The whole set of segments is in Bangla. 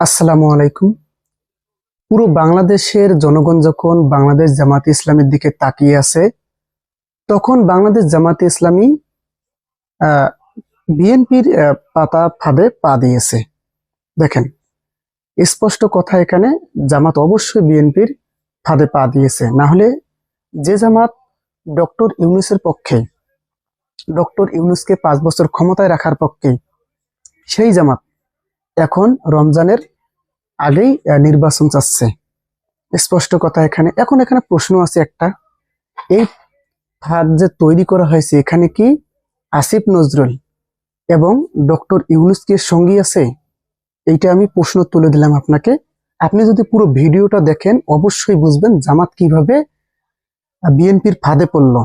আসসালামু আলাইকুম। পুরো বাংলাদেশের জনগণ যখন বাংলাদেশ জামাতে ইসলামের দিকে তাকিয়ে আছে, তখন বাংলাদেশ জামাতে ইসলামী বিএনপির পাতা ফাঁদে পা দিয়েছে। দেখেন, স্পষ্ট কথা এখানে, জামাত অবশ্যই বিএনপির ফাঁদে পা দিয়েছে। না হলে যে জামাত ডক্টর ইউনুসের পক্ষে, ডক্টর ইউনুসকে পাঁচ বছর ক্ষমতায় রাখার পক্ষে, সেই জামাত এখন রমজানের আগেই নির্বাচন চাচ্ছে। স্পষ্ট কথা এখানে, এখন এখানে প্রশ্ন আছে একটা। এই ফাঁদ যে তৈরি করা হয়েছে, এখানে কি আসিফ নজরুল এবং ডক্টর ইউনুস কি সঙ্গী আছে? এইটা আমি প্রশ্ন তুলে দিলাম আপনাকে। আপনি যদি পুরো ভিডিওটা দেখেন, অবশ্যই বুঝবেন জামাত কীভাবে বিএনপির ফাঁদে পড়ল,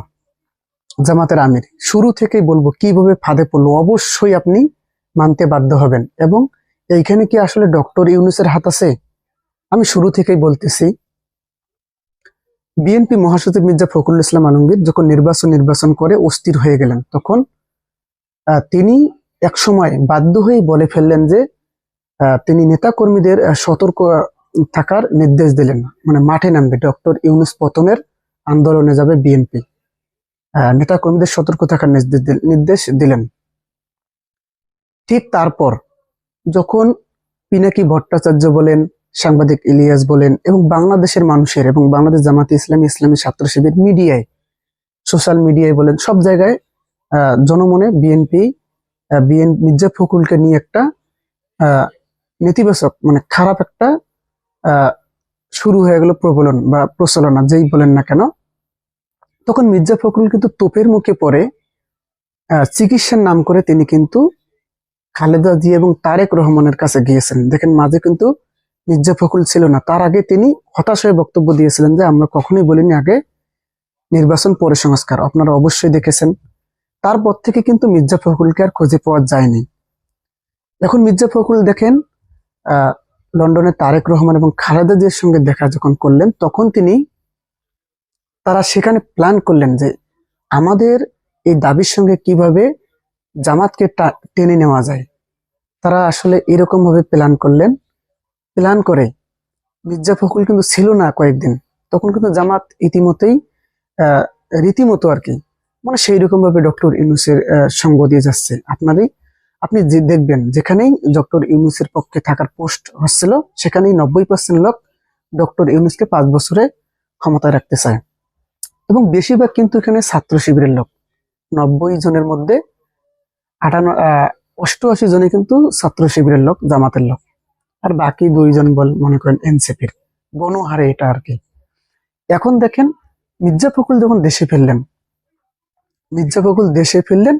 জামাতের আমির। শুরু থেকেই বলব কীভাবে ফাঁদে পড়ল, অবশ্যই আপনি মানতে বাধ্য হবেন। এবং এইখানে কি আসলে ডক্টর ইউনুসের হাত আছে? আমি শুরু থেকেই বলতেছি, বিএনপি মহাসচিব মির্জা ফখরুল ইসলাম আলমগীর যখন নির্বাচন নির্বাচন করে অস্থির হয়ে গেলেন, তখন তিনি একসময় বাধ্য হয়ে বলে ফেললেন যে তিনি নেতাকর্মীদের সতর্ক থাকার নির্দেশ দিলেন। মানে মাঠে নামবে, ডক্টর ইউনুস পতনের আন্দোলনে যাবে বিএনপি। নেতাকর্মীদের সতর্ক থাকার নির্দেশ দিলেন। ঠিক তারপর যখন পিনাকি ভট্টাচার্য বলেন সাংবাদিক ইলিয়াস বলেন এবং বাংলাদেশের মানুষের এবং বাংলাদেশ জামাতে ইসলামী ইসলামী ছাত্র শিবির মিডিয়ায় সোশ্যাল মিডিয়ায় বলেন সব জায়গায় জনমনে বিএনপি বিএন মির্জা ফখরুলকে নিয়ে একটা নেতিবাচক মানে খারাপ একটা শুরু হয়ে গেল প্রবলন বা প্রচলনা যেই বলেন না কেন তখন মির্জা ফখরুল কিন্তু তোপের মুখে আহ, চিকিৎসার নাম করে তিনি কিন্তু খালেদা জি এবং তারেক রহমানের কাছে গিয়েছেন দেখেন, মাঝে কিন্তু মির্জা ফখরুল ছিল না। তার আগে তিনি হতাশ হয়ে বক্তব্য দিয়েছিলেন যে, আমরা কখনোই বলিনি আগে নির্বাচন পরে সংস্কার আপনারা অবশ্যই দেখেছেন। তারপর থেকে কিন্তু মির্জা ফখরুলকে আর খুঁজে পাওয়া যায়নি। এখন মির্জা ফখরুল দেখেন লন্ডনে তারেক রহমান এবং খালেদা জির সঙ্গে দেখা যখন করলেন, তখন তিনি তারা সেখানে প্ল্যান করলেন যে, আমাদের এই দাবির সঙ্গে কীভাবে জামাতকে টেনে নেওয়া যায়। তারা আসলে এরকম ভাবে প্ল্যান করলেন। প্ল্যান করে মির্জা ফখরুল কিন্তু ছিল না কয়েকদিন। তখন কিন্তু জামাত ইতিমধ্যেই আহ, রীতিমতো আর কি মানে সেই রকম ভাবে ডক্টর ইউনুসের সঙ্গ দিয়ে যাচ্ছে। আপনারই আপনি যে দেখবেন যেখানেই ডক্টর ইউনুসের পক্ষে থাকার পোস্ট হচ্ছিল সেখানেই নব্বই পার্সেন্ট লোক ডক্টর ইউনুসকে পাঁচ বছরে ক্ষমতায় রাখতে চায়। এবং বেশিরভাগ কিন্তু এখানে ছাত্র শিবিরের লোক। নব্বই জনের মধ্যে আটান্ন আহ, অষ্টআশি জনে কিন্তু ছাত্র শিবিরের লোক জামাতের লোক। আর বাকি দুইজন বল মনে করেন এনসিপির। গণহারে এটা আর কি। এখন দেখেন মির্জা ফখরুল যখন দেশে ফিরলেন মির্জা ফখরুল দেশে ফিরলেন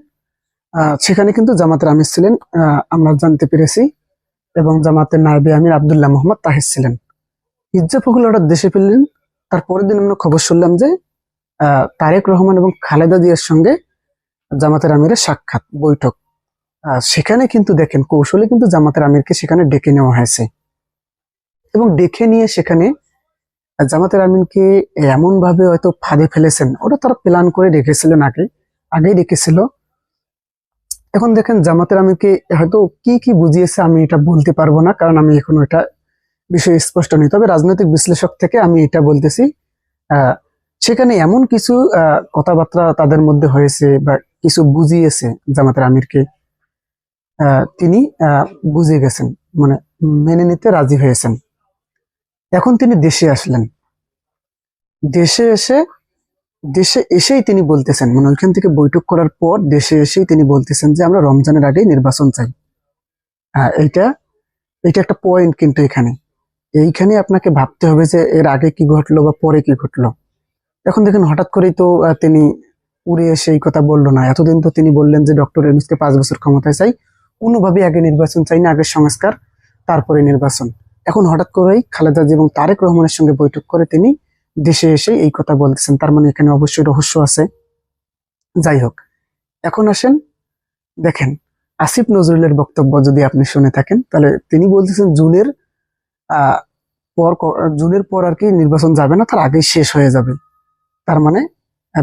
সেখানে কিন্তু জামাতের আমির ছিলেন আমরা জানতে পেরেছি এবং জামাতের নায়েবে আমির আবদুল্লাহ মোহাম্মদ তাহির ছিলেন। মির্জা ফখরুল হঠাৎ দেশে ফিরলেন তার পরের দিন আমরা খবর শুনলাম যে তারেক রহমান এবং খালেদা জিয়ার সঙ্গে জামাতের আমিরের সাক্ষাৎ, বৈঠক। সেখানে কিন্তু দেখেন, কৌশলে কিন্তু জামাতের আমিরকে সেখানে ডেকে নেওয়া হয়েছে। এবং ডেকে নিয়ে সেখানে জামাতের আমিনকে এমন ভাবে হয়তো ফাঁদে ফেলেছেন, ওটা তারা প্ল্যান করে রেখেছিলেন আগে, আগেই রেখেছিল। এখন দেখেন, জামাতের আমিরকে হয়তো কি কি বুঝিয়েছে আমি এটা বলতে পারব না, কারণ আমি এখন এটা বিষয় স্পষ্ট নেই। তবে রাজনৈতিক বিশ্লেষক থেকে আমি এটা বলতেছি সেখানে এমন কিছু কথাবার্তা তাদের মধ্যে হয়েছে বা কিছু বুঝিয়েছে জামাতের আমিরকে তিনি বুঝে গেছেন মানে মেনে নিতে রাজি হয়েছেন। এখন তিনি দেশে আসলেন। দেশে এসে দেশে এসেই তিনি বলতেছেন মানে ওইখান থেকে বৈঠক করার পর দেশে এসেই তিনি বলতেছেন যে আমরা রমজানের আগেই নির্বাচন চাই। আহ, এইটা এটা একটা পয়েন্ট কিন্তু এখানে। এইখানে আপনাকে ভাবতে হবে যে এর আগে কি ঘটলো বা পরে কি ঘটলো। এখন দেখেন হঠাৎ করেই তো তিনি উড়ে এসে এই কথা বলল না। এতদিন তো তিনি বললেন যে ডক্টর ইউনুসকে পাঁচ বছর ক্ষমতায় চাই। কোনোভাবেই আগে নির্বাচন চাই না আগে সংস্কার, তারপরে নির্বাচন। এখন হঠাৎ করেই খালেদা এবং তারেক রহমানের সঙ্গে বৈঠক করে তিনি দেশে এসে এই কথা বলতেছেন। তার মানে এখানে অবশ্যই রহস্য আছে। যাই হোক, এখন আসেন, দেখেন, আসিফ নজরুলের বক্তব্য যদি আপনি শুনে থাকেন, তাহলে তিনি বলতেছেন জুনের আহ পর জুনের পর আর কি নির্বাচন যাবে না, তার আগেই শেষ হয়ে যাবে। তার মানে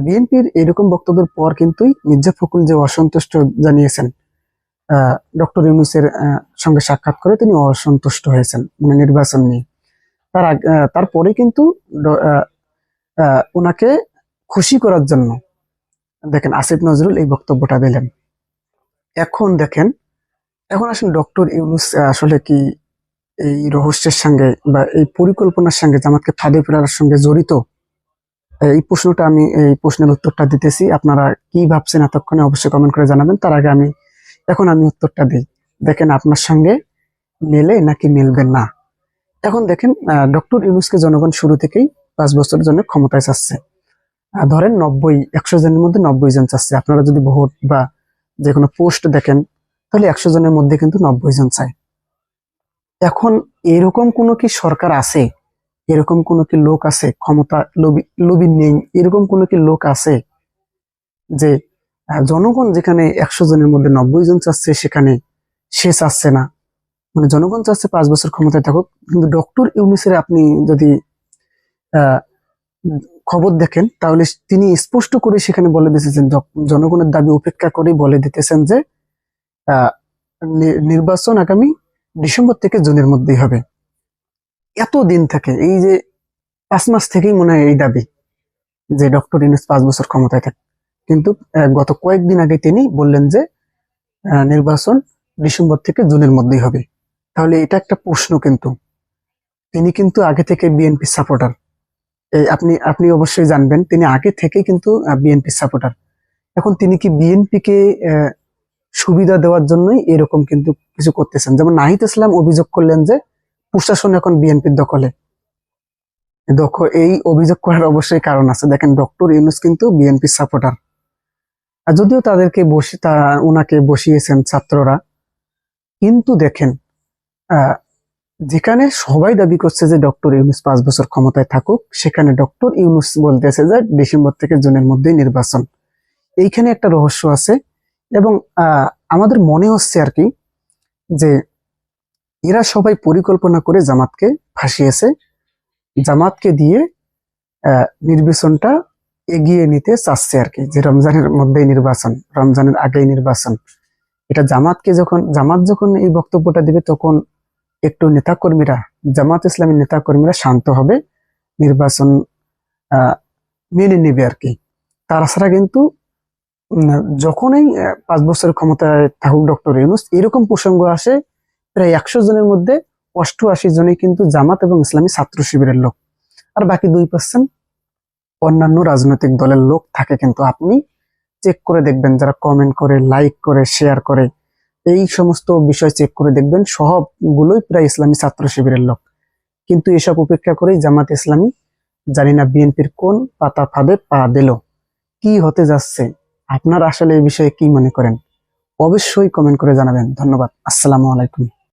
বিএনপির এরকম বক্তব্যের পর কিন্তু মির্জা ফখরুল যে অসন্তুষ্ট জানিয়েছেন ডক্টর ইউনুসের সঙ্গে সাক্ষাৎ করে তিনি অসন্তুষ্ট হয়েছেন মানে নির্বাচন নিয়ে। তার তারপরে কিন্তু ওনাকে খুশি করার জন্য দেখেন আসিফ নজরুল এই বক্তব্যটা দিলেন। এখন দেখেন, এখন আসলে ডক্টর ইউনুস আসলে কি এই রহস্যের সঙ্গে বা এই পরিকল্পনার সঙ্গে জামাতকে ফাঁদে ফেলার সঙ্গে জড়িত এই প্রশ্নটা আমি, এই প্রশ্নের উত্তরটা দিতেছি। আপনারা কি ভাবছেন এতক্ষণে অবশ্যই কমেন্ট করে জানাবেন। তার আগে আমি, এখন আমি উত্তরটা দিই। দেখেন আপনার সঙ্গে মেলে নাকি মেলবে না? এখন দেখেন ডক্টর ইউনুসকে জনগণ শুরু থেকেই পাঁচ বছরের জন্য ক্ষমতায় চাচ্ছে। ধরেন নব্বই, একশো জনের মধ্যে নব্বই জন চাচ্ছে। আপনারা যদি ভোট বা যে কোনো পোস্ট দেখেন, তাহলে একশো জনের মধ্যে কিন্তু নব্বই জন চায়। এখন এরকম কোনো কি সরকার আছে এরকম কোনো কি লোক আছে? ক্ষমতা লোভী লোভী নেই। এরকম কোনো কি লোক আছে যে জনগণ যেখানে একশো জনের মধ্যে নব্বই জন চাচ্ছে সেখানে সে চাচ্ছে না? মানে জনগণ চাচ্ছে পাঁচ বছর ক্ষমতায় থাকুক, কিন্তু ডক্টর ইউনিসের আপনি যদি খবর দেখেন, তাহলে তিনি স্পষ্ট করে সেখানে বলে দিতেছেন জনগণের দাবি উপেক্ষা করে বলে দিতেছেন যে নির্বাচন আগামী ডিসেম্বর থেকে জুনের মধ্যেই হবে। এত দিন থেকে এই যে পাঁচ মাস থেকেই মনে হয় এই দাবি যে ডক্টর ইউনুস পাঁচ বছর ক্ষমতায় থাকে। কিন্তু গত কয়েকদিন আগে তিনি বললেন যে নির্বাচন ডিসেম্বর থেকে জুনের মধ্যেই হবে। তাহলে এটা একটা প্রশ্ন কিন্তু। তিনি কিন্তু আগে থেকে বিএনপি সাপোর্টার। আপনি আপনি অবশ্যই জানবেন তিনি আগে থেকে কিন্তু বিএনপি সাপোর্টার। এখন তিনি কি বিএনপি কে আহ, সুবিধা দেওয়ার জন্যই এরকম কিন্তু কিছু করতেছেন? যেমন নাহিদ ইসলাম অভিযোগ করলেন যে প্রশাসন এখন বিএনপির দখলে। দক্ষ এই অভিযোগ করার অবশ্যই কারণ আছে। দেখেন, ডক্টর ইউনুস কিন্তু বিএনপি সাপোর্টার। আর যদিও তাদেরকে বসে, তা ওনাকে বসিয়েছেন ছাত্ররা, কিন্তু দেখেন যেখানে সবাই দাবি করছে যে ডক্টর ইউনুস পাঁচ বছর ক্ষমতায় থাকুক, সেখানে ডক্টর ইউনুস বলতেছে যে ডিসেম্বর থেকে জুনের মধ্যেই নির্বাচন। এইখানে একটা রহস্য আছে এবং আমাদের মনে হচ্ছে আর কি যে এরা সবাই পরিকল্পনা করে জামাতকে ফাঁসিয়েছে। জামাতকে দিয়ে নির্বাচনটা এগিয়ে নিতে চাচ্ছে আর কি, যে রমজানের মধ্যেই নির্বাচন, রমজানের আগেই নির্বাচন। এটা জামাতকে যখন, জামাত যখন এই বক্তব্যটা দিবে, তখন একটু নেতাকর্মীরা, জামাত ইসলামী নেতাকর্মীরা শান্ত হবে, নির্বাচন মেনে নেবে আর কি। তাছাড়া কিন্তু যখনই পাঁচ বছরের ক্ষমতায় থাকুক ডক্টর ইউনুস, এরকম প্রসঙ্গ আসে প্রায় একশো জনের মধ্যে অষ্টআশি জনই কিন্তু জামাত এবং ইসলামী ছাত্র শিবিরের লোক। আর বাকি দুই পার্সেন্ট অন্যান্য রাজনৈতিক দলের লোক থাকে কিন্তু আপনি চেক করে দেখবেন, যারা কমেন্ট করে লাইক করে শেয়ার করে, এই সমস্ত বিষয় চেক করে দেখবেন, সবগুলোই প্রায় ইসলামী ছাত্র শিবিরের লোক। কিন্তু এসব উপেক্ষা করেই জামাত ইসলামী জানি না বিএনপির কোন পাতা ফাঁদে পা দিল। কি হতে যাচ্ছে? আপনারা আসলে এই বিষয়ে কি মনে করেন? অবশ্যই কমেন্ট করে জানাবেন। ধন্যবাদ। আসসালামু আলাইকুম।